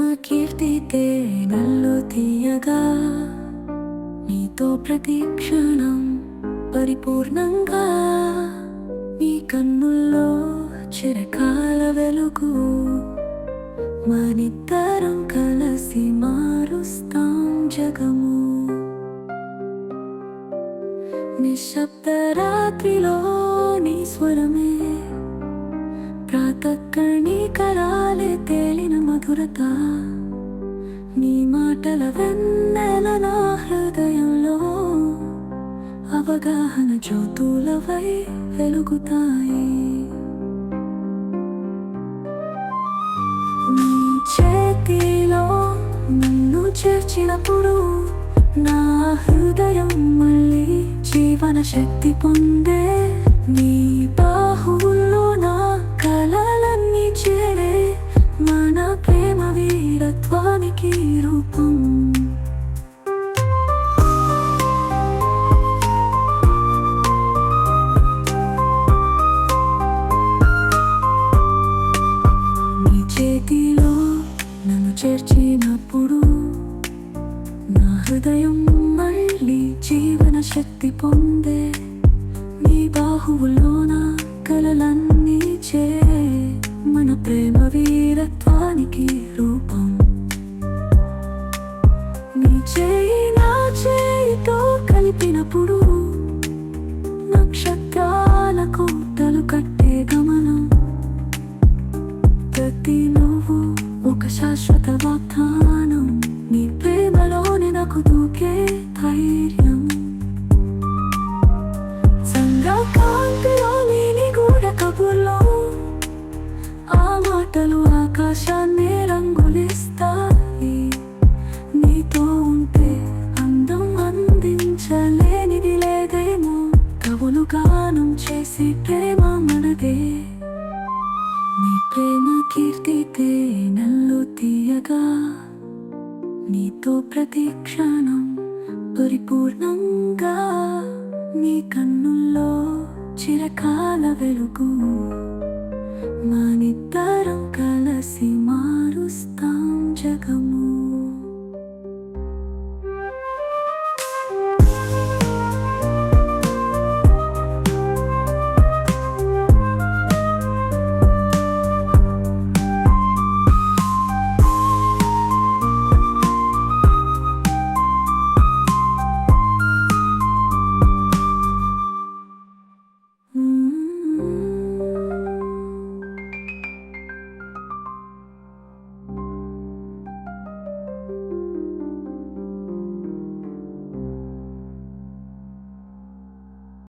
ప్రేమ కీర్తితే నల్లు తీయగా నీతో ప్రతి క్షణం పరిపూర్ణంగా కన్నుల్లో చిరకాల వెలుగు మనిద్దరం కలిసి మారుస్తాం జగము. నిశ్శబ్ద రాత్రిలో నీ స్వరమే కరాలే తేలిన మధురత. నీ మాటల వెన్నెల నా హృదయంలో అవగాహన జ్యోతులవై వెలుగుతాయి. నీ చేతిలో నన్ను చేర్చినప్పుడు నా హృదయం మళ్ళీ జీవన శక్తి పొందే నీ వీరత్వానికి రూపం. నీ చేతిలో నన్ను చేర్చినప్పుడు నా హృదయం మళ్ళీ జీవన శక్తి పొందే నీ బాహువుల్లో ప్రతి నువ్వు ఒక శాశ్వత వాగ్దానం నీ ప్రేమలోనే నాకు దూకే ధైర్యం. సంగకాంతిలో నీని గూడ కబుర్లో. ఆ మాటలు ఆకాశాన్ని రంగులిస్తాయి. నీతో ఉంటే అందం అందించలేనిది లేదేమో. కవులు గానం చేసి ప్రేమ మనదే. ప్రేమ కీర్తితే నల్లు తీయగా. నీతో ప్రతి క్షణం పరిపూర్ణంగా. నీ కన్నుల్లో చిరకాల వెలుగు. మానిద్దరం కలసి మారుస్తాం జగము.